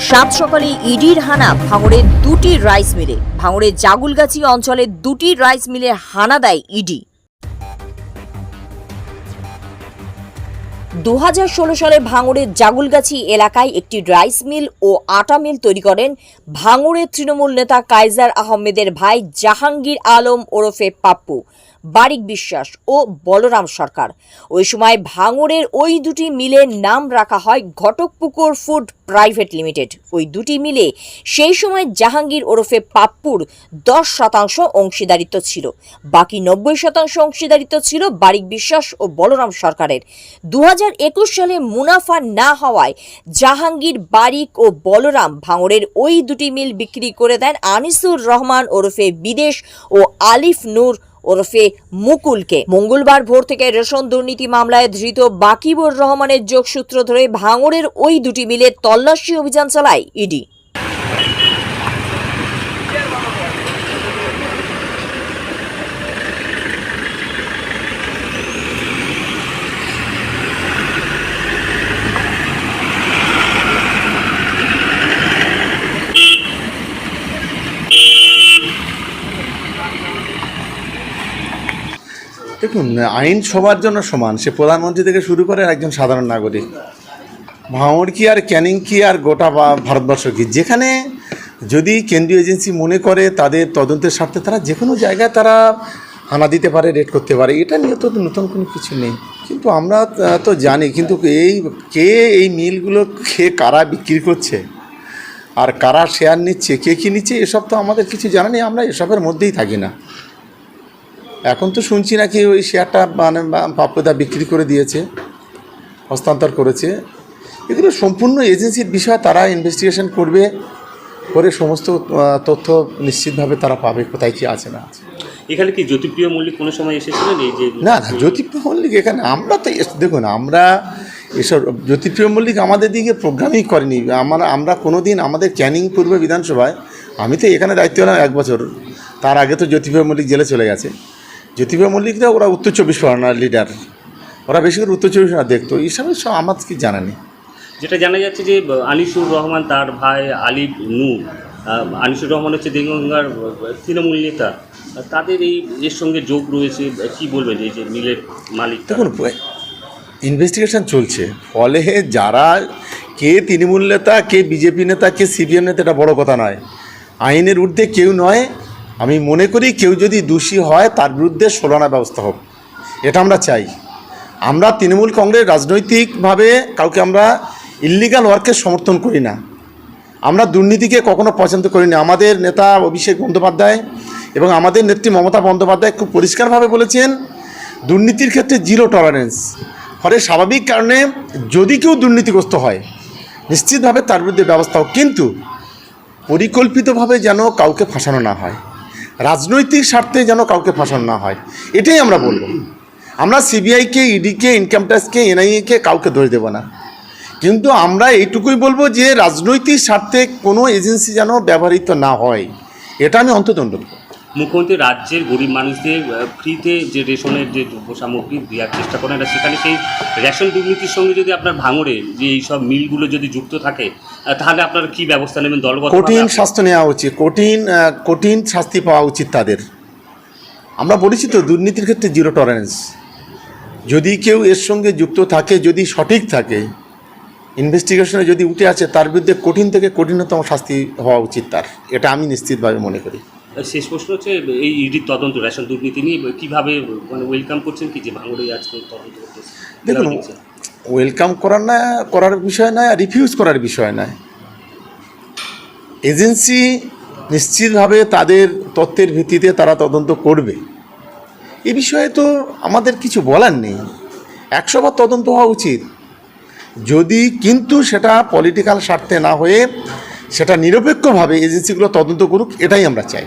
সাত সকালে ইডির হানা ভাঙড়ের দুটি রাইস মিলে। ভাঙড়ের জাগুলগাছি অঞ্চলে দুটি রাইস মিলে হানা দেয় ইডি। দু হাজার ষোলো সালে ভাঙড়ের জাগুলগাছি এলাকায় একটি রাইস মিল ও আটা মিল তৈরি করেন ভাঙড়ের তৃণমূল নেতা কাইজার আহমেদের ভাই জাহাঙ্গীর আলম ওরফে পাপ্পু। বারিক বিশ্বাস ও বলরাম সরকার। ওই সময় ভাঙড়ের ওই দুটি মিলের নাম রাখা হয় ঘটকপুকুর ফুড প্রাইভেট লিমিটেড। ওই দুটি মিলে সেই সময় জাহাঙ্গীর ওরফে পাপ্পুর দশ শতাংশ অংশীদারিত্ব ছিল। বাকি নব্বই শতাংশ অংশীদারিত্ব ছিল বারিক বিশ্বাস ও বলরাম সরকারের। দু একুশ সালে মুনাফা না হওয়ায় জাহাঙ্গীর, বারিক ও বলরাম ভাঙড়ের ওই দুটি মিল বিক্রি করে দেন আনিসুর রহমান ওরফে বিদেশ ও আলিফ নূর ওরফে মুকুলকে। মঙ্গলবার ভোর থেকে রেশন দুর্নীতি মামলায় ধৃত বাকিবুর রহমানের যোগসূত্র ধরে ভাঙড়ের ওই দুটি মিলে তল্লাশি অভিযান চালায় ইডি। দেখুন, আইন সবার জন্য সমান। সে প্রধানমন্ত্রী থেকে শুরু করে একজন সাধারণ নাগরিক। ভাঙড় কি আর, ক্যানিং কি আর, গোটা ভারতবর্ষ কি? যেখানে যদি কেন্দ্রীয় এজেন্সি মনে করে তাদের তদন্তের স্বার্থে তারা যে কোনো জায়গায় তারা হানা দিতে পারে, রেড করতে পারে, এটা নিয়ে তো নতুন কোনো কিছু নেই। কিন্তু আমরা তো জানি, কিন্তু এই কে এই মিলগুলো, কে কারা বিক্রি করছে? আর কারা শেয়ার নিচ্ছে, কে কী নিচ্ছে, এসব তো আমাদের কিছু জানা নেই, আমরা এসবের মধ্যেই থাকি না। এখন তো শুনছি নাকি ওই শেয়ারটা মানে পাপ্পুদা বিক্রি করে দিয়েছে হস্তান্তর করেছে। এগুলো সম্পূর্ণ এজেন্সির বিষয় তারা ইনভেস্টিগেশন করবে করে সমস্ত তথ্য নিশ্চিতভাবে তারা পাবে কোথায় কি আছে না আছে। এখানে কি জ্যোতিপ্রিয় মল্লিক কোনো সময় এসেছিলেন এই যে না না জ্যোতিপ্রিয় মল্লিক এখানে আমরা তো এস- দেখুন আমরা এসব জ্যোতিপ্রিয় মল্লিক আমাদের দিকে প্রোগ্রামই করেনি। আমরা আমরা কোনো দিন আমাদের ক্যানিং পূর্বে বিধানসভায় আমি তো এখানে দায়িত্ব হলাম এক বছর তার আগে তো জ্যোতিপ্রিয় মল্লিক জেলে চলে গেছে। জ্যোতিপ্রিয় মল্লিকরা ওরা উত্তর চব্বিশ পরগনার লিডার ওরা বেশি করে উত্তর চব্বিশ পরগনা দেখতো। এইসব সব আমার কি জানা নেই যেটা জানা যাচ্ছে যে আনিসুর রহমান তার ভাই আলিফ নূর আনিসুর রহমান হচ্ছে দেগঙ্গার তৃণমূল নেতা। তাদের এই এর সঙ্গে যোগ রয়েছে। কি বলবেন এই যে মিলের মালিক? দেখুন ইনভেস্টিগেশন চলছে। ফলে যারা কে তৃণমূল নেতা কে বিজেপি নেতা কে সিপিএম নেতা এটা বড় কথা নয়। আইনের ঊর্ধ্বে কেউ নয়। আমি মনে করি কেউ যদি দোষী হয়, তার বিরুদ্ধে ষোলনা ব্যবস্থা হোক। এটা আমরা চাই। আমরা তৃণমূল কংগ্রেস রাজনৈতিকভাবে কাউকে আমরা ইল্লিগাল ওয়ার্ককে সমর্থন করি না। আমরা দুর্নীতিকে কখনো পছন্দ করি না। আমাদের নেতা অভিষেক বন্দ্যোপাধ্যায় এবং আমাদের নেত্রী মমতা বন্দ্যোপাধ্যায় খুব পরিষ্কারভাবে বলেছেন, দুর্নীতির ক্ষেত্রে জিরো টলারেন্স ফলে স্বাভাবিক কারণে যদি কেউ দুর্নীতিগ্রস্ত হয়, নিশ্চিতভাবে তার বিরুদ্ধে ব্যবস্থা হোক। কিন্তু পরিকল্পিতভাবে যেন কাউকে ফাঁসানো না হয়। রাজনৈতিক স্বার্থে যেন কাউকে ফাঁসানো না হয়, এটাই আমরা বলব আমরা সিবিআইকে, ইডিকে ইনকাম ট্যাক্সকে এনআইএকে কাউকে ধরে দেবো না কিন্তু আমরা এইটুকুই বলব যে, রাজনৈতিক স্বার্থে কোনো এজেন্সি যেন ব্যবহৃত না হয়, এটা আমি অন্তত করব। মুখ্যমন্ত্রী রাজ্যের গরিব মানুষদের ফ্রিতে যে রেশনের যে দ্রব্য সামগ্রী দেওয়ার চেষ্টা করেন সেখানে সেই রেশন দুর্নীতির সঙ্গে যদি আপনার ভাঙড়ে যে এই সব মিলগুলো যদি যুক্ত থাকে তাহলে আপনার কি ব্যবস্থা নেবেন দলগত কঠিন শাস্তি নেওয়া উচিত, কঠিন কঠিন শাস্তি পাওয়া উচিত তাদের। আমরা বলেছি তো, দুর্নীতির ক্ষেত্রে জিরো টলারেন্স। যদি কেউ এর সঙ্গে যুক্ত থাকে, যদি সঠিক থাকে ইনভেস্টিগেশনে যদি উঠে আছে তার বিরুদ্ধে কঠিন থেকে কঠিনতম শাস্তি হওয়া উচিত তার। এটা আমি নিশ্চিতভাবে মনে করি। শেষ প্রশ্ন হচ্ছে এই ইডির তদন্ত রেশন দুর্নীতি নিয়ে কীভাবে মানে ওয়েলকাম করছেন কি যে ভাঙড়ে আজকে তদন্ত করতেছে দেখুন ওয়েলকাম করার না করার বিষয় নয় আর রিফিউজ করার বিষয় নয়। এজেন্সি নিশ্চিতভাবে তাদের তথ্যের ভিত্তিতে তারা তদন্ত করবে। এ বিষয়ে তো আমাদের কিছু বলার নেই। একশোবার তদন্ত হওয়া উচিত। যদি কিন্তু সেটা পলিটিক্যাল স্বার্থে না হয়ে সেটা নিরপেক্ষভাবে এজেন্সিগুলো তদন্ত করুক এটাই আমরা চাই।